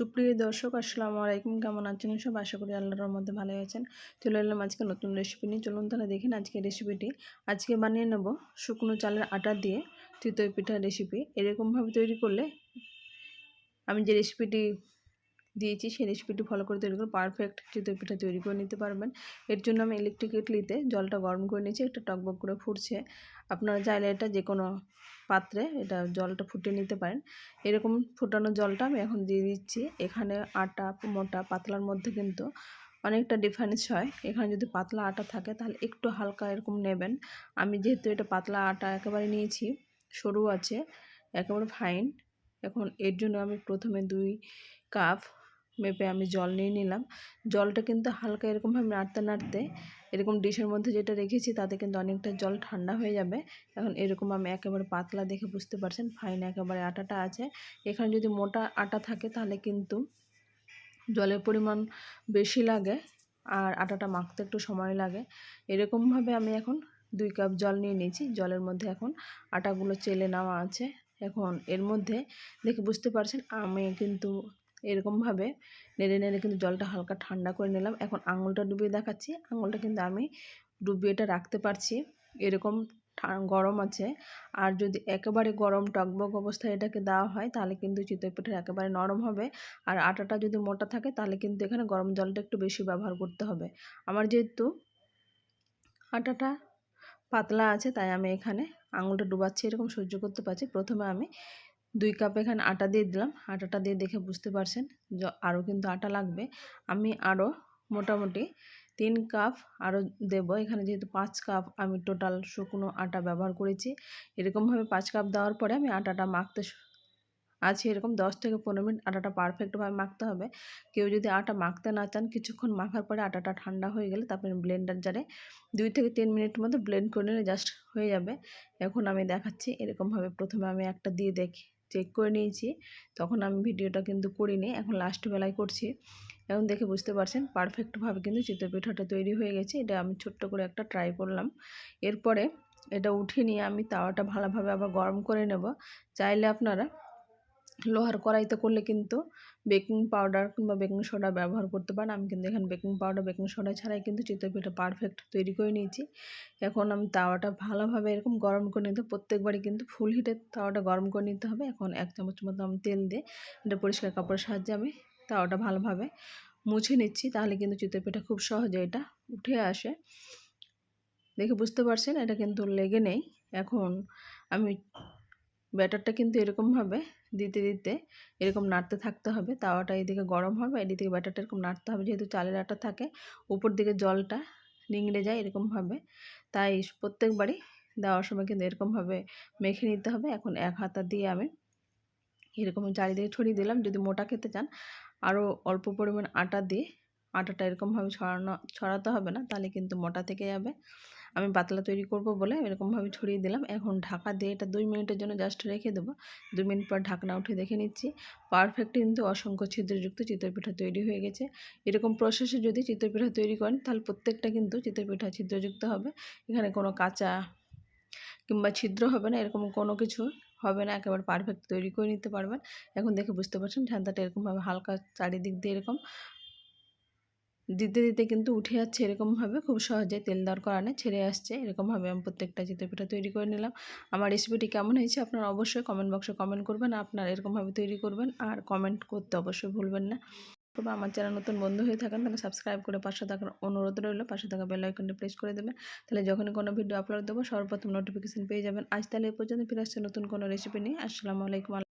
সুপ্রিয় দর্শক, আসসালামু আলাইকুম। কেমন আছেন সব? আশা করি আল্লাহর মধ্যে ভালো আছেন। চলে এলাম আজকে নতুন রেসিপি নিয়ে। চলুন তাহলে দেখেন আজকে রেসিপিটি আজকে বানিয়ে নেব শুকনো চালের আটা দিয়ে চিতই পিঠার রেসিপি এরকমভাবে তৈরি করলে আমি যে রেসিপিটি দিয়েছি, সেই রেসিপিটি ফলো করে তৈরি করে পারফেক্ট চিতই পিঠা তৈরি করে নিতে পারবেন। এর জন্য আমি ইলেকট্রিক কেটলিতে জলটা গরম করে নিয়েছি, একটা টকবক করে ফুটছে। আপনারা চাইলে এটা যে কোনো পাত্রে এটা জলটা ফুটিয়ে নিতে পারেন। এরকম ফুটানো জলটা আমি এখন দিয়ে দিচ্ছি। এখানে আটা, মোটা, পাতলার মধ্যে কিন্তু অনেকটা ডিফারেন্স হয়। এখানে যদি পাতলা আটা থাকে, তাহলে একটু হালকা এরকম নেবেন। আমি যেহেতু এটা পাতলা আটা একেবারে নিয়েছি, সরু আছে, একেবারে ফাইন এখন এর জন্য আমি প্রথমে দুই কাপ মেপে আমি জল নিয়ে নিলাম। জলটা কিন্তু হালকা এরকমভাবে নাড়তে নাড়তে এরকম ডিশের মধ্যে যেটা রেখেছি তাতে কিন্তু অনেকটা জল ঠান্ডা হয়ে যাবে। এখন এরকম আমি একেবারে পাতলা দেখে বুঝতে পারছেন, ফাইন একেবারে আটাটা আছে। এখানে যদি মোটা আটা থাকে তাহলে কিন্তু জলের পরিমাণ বেশি লাগে আর আটাটা মাখতে একটু সময় লাগে। এরকমভাবে আমি এখন দুই কাপ জল নিয়ে নিয়েছি। জলের মধ্যে এখন আটাগুলো চেলে নেওয়া আছে। এখন এর মধ্যে দেখে বুঝতে পারছেন, আমি কিন্তু এরকমভাবে নেড়ে নেড়ে কিন্তু জলটা হালকা ঠান্ডা করে নিলাম। এখন আঙুলটা ডুবিয়ে দেখাচ্ছি। আঙুলটা কিন্তু আমি ডুবিয়ে এটা রাখতে পারছি। এরকম গরম আছে। আর যদি একেবারে গরম টকবক অবস্থায় এটাকে দেওয়া হয়, তাহলে কিন্তু চিতই পিঠা একেবারে নরম হবে। আর আটাটা যদি মোটা থাকে, তাহলে কিন্তু এখানে গরম জলটা একটু বেশি ব্যবহার করতে হবে। আমার যেহেতু আটাটা পাতলা আছে, তাই আমি এখানে আঙুলটা ডুবাচ্ছি, এরকম সহ্য করতে পারছি। প্রথমে আমি দুই কাপ এখানে আটা দিয়ে দিলাম। আটাটা দিয়ে দেখে বুঝতে পারছেন যে আরও কিন্তু আটা লাগবে। আমি আরও মোটামুটি তিন কাপ আরও দেব। এখানে যেহেতু পাঁচ কাপ আমি টোটাল শুকনো আটা ব্যবহার করেছি। এরকমভাবে পাঁচ কাপ দেওয়ার পরে আমি আটাটা মাখতে আছে। এরকম দশ থেকে পনেরো মিনিট আটাটা পারফেক্টভাবে মাখতে হবে। কেউ যদি আটা মাখতে না চান, কিছুক্ষণ মাখার পরে আটাটা ঠান্ডা হয়ে গেলে তারপরে ব্লেন্ডার জারে দুই থেকে তিন মিনিটের মধ্যে ব্লেন্ড করে নিলে জাস্ট হয়ে যাবে। এখন আমি দেখাচ্ছি এরকমভাবে প্রথমে আমি একটা দিয়ে দেখি। চেক করে নিয়েছি। তখন আমি ভিডিওটা কিন্তু করিনি, এখন লাস্ট বেলায় করছি। এখন দেখে বুঝতে পারছেন পারফেক্টভাবে কিন্তু চিতই পিঠাটা তৈরি হয়ে গেছে। এটা আমি ছোট্ট করে একটা ট্রাই করলাম। এরপরে এটা উঠিয়ে নিয়ে আমি তাওয়াটা ভালোভাবে আবার গরম করে নেব। চাইলে আপনারা লোহার কড়াইতে করলে কিন্তু বেকিং পাউডার কিংবা বেকিং সোডা ব্যবহার করতে পারেন। আমি কিন্তু এখানে বেকিং পাউডার, বেকিং সোডা ছাড়াই কিন্তু চিতই পিঠা পারফেক্ট তৈরি করে নিয়েছি। এখন আমি তাওয়াটা ভালোভাবে এরকম গরম করে নিতে, প্রত্যেকবারই কিন্তু ফুল হিটে তাওয়াটা গরম করে নিতে হবে। এখন এক চামচ মতো আমি তেল দিয়ে এটা পরিষ্কার কাপড়ের সাহায্যে আমি তাওয়াটা ভালোভাবে মুছে নিচ্ছি, তাহলে কিন্তু চিতই পিঠা খুব সহজে এটা উঠে আসে। দেখে বুঝতে পারছেন? এটা কিন্তু লেগে নেই। এখন আমি ব্যাটারটা কিন্তু এরকমভাবে দিতে দিতে এরকম নাড়তে থাকতে হবে। তাওয়াটা এদিকে গরম হবে, এদিকে ব্যাটারটা এরকম নাড়তে হবে। যেহেতু চালের আটা থাকে, উপর দিকে জলটা নিংড়ে যায় এরকমভাবে তাই প্রত্যেকবারই দেওয়ার সময় কিন্তু এরকমভাবে মেখে নিতে হবে। এখন এক হাতা দিয়ে আমি এরকম চারিদিকে ছড়িয়ে দিলাম। যদি মোটা খেতে চান আরও অল্প পরিমাণ আটা দিয়ে আটাটা এরকমভাবে ছড়ানো, ছড়াতে হবে না, তাহলে কিন্তু মোটা থেকে যাবে। আমি পাতলা তৈরি করব বলে এরকমভাবে ছড়িয়ে দিলাম। এখন ঢাকা দিয়ে এটা দুই মিনিটের জন্য জাস্ট রেখে দেবো। দুই মিনিট পর ঢাকনা উঠে দেখে নিচ্ছি। পারফেক্ট কিন্তু অসংখ্য ছিদ্রযুক্ত চিতই পিঠা তৈরি হয়ে গেছে। এরকম প্রসেসে যদি চিতই পিঠা তৈরি করেন, তাহলে প্রত্যেকটা কিন্তু চিতই পিঠা ছিদ্রযুক্ত হবে। এখানে কোনো কাঁচা কিংবা ছিদ্র হবে না, এরকম কোনো কিছু হবে না। একেবারে পারফেক্ট তৈরি করে নিতে পারবেন। এখন দেখে বুঝতে পারছেন ঝান্তাটা এরকমভাবে হালকা চারিদিক দিয়ে এরকম দিতে দিতে কিন্তু উঠে যাচ্ছে এরকমভাবে। খুব সহজে তেল দেওয়ার কারণে ছেড়ে আসছে। এরকমভাবে আমি প্রত্যেকটা চিতই পিঠা তৈরি করে নিলাম। আমার রেসিপিটি কেমন হয়েছে আপনারা অবশ্যই কমেন্ট বক্সে কমেন্ট করবেন। আপনারা এরকমভাবে তৈরি করবেন আর কমেন্ট করতে অবশ্যই ভুলবেন না। তবে আমার চ্যানেল নতুন বন্ধু হয়ে থাকেন, তাহলে সাবস্ক্রাইব করে পাশে থাকার অনুরোধ রইল। পাশে থাকা বেল আইকনটি প্রেস করে দেবেন। তাহলে যখনই কোনো ভিডিও আপলোড দেবো, সর্বপ্রথম নোটিফিকেশন পেয়ে যাবেন। আজ তাহলে এই পর্যন্ত। ফিরে আসছে নতুন কোনো রেসিপি নিয়ে। আসসালামু আলাইকুম।